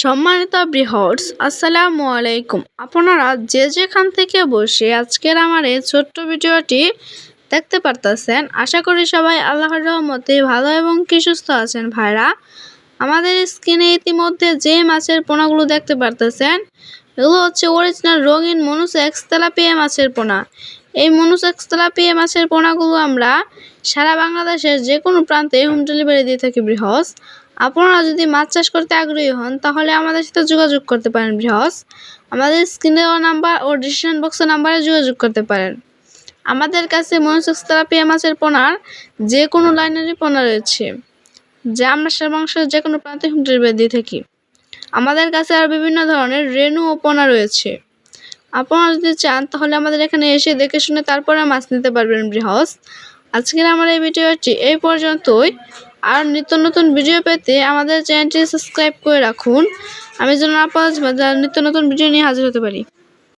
সম্মানিত বৃহৎস আসসালামু আলাইকুম। আপনারা যে যেখান থেকে বসে আজকের আমার এই ছোট্ট ভিডিওটি দেখতে পারতেছেন, আশা করি সবাই আল্লাহর রহমতে ভালো এবং কি সুস্থ আছেন ভাইরা? আমাদের স্ক্রিনে ইতিমধ্যে যে মাছের পোনাগুলো দেখতে পারতেছেন, এগুলো হচ্ছে অরিজিনাল রঙিন মনুসেক্স তেলাপিয়া মাছের পোনা। এই মনুষ মনুসেক্স তেলাপিয়া মাছের পোনাগুলো আমরা সারা বাংলাদেশের যে কোনো প্রান্তে হোম ডেলিভারি দিয়ে থাকি বৃহৎ আপনারা যদি মাছ চাষ করতে আগ্রহী হন, তাহলে আমাদের সাথে যোগাযোগ করতে পারেন বৃহৎ আমাদের স্ক্রিনে দেওয়া নাম্বার ও ডিসিশন বক্সের নাম্বারে যোগাযোগ করতে পারেন। আমাদের কাছে মনুসেক্স তেলাপিয়া মাছের পোনার যে কোনো লাইনেরই পোনা রয়েছে, যা আমরা সারা বাংলাদেশের যে কোনো প্রান্তে হোম ডেলিভারি দিয়ে থাকি। আমাদের কাছে আর বিভিন্ন ধরনের রেনু ও পোনা রয়েছে। আপনারা যদি চান, তাহলে আমাদের এখানে এসে দেখে শুনে তারপরে মাছ নিতে পারবেন বৃহস আজকের আমার এই ভিডিওটি এই পর্যন্তই। আর নিত্য নতুন ভিডিও পেতে আমাদের চ্যানেলটি সাবস্ক্রাইব করে রাখুন। আমি যেন মাঝে নিত্য নতুন ভিডিও নিয়ে হাজির হতে পারি।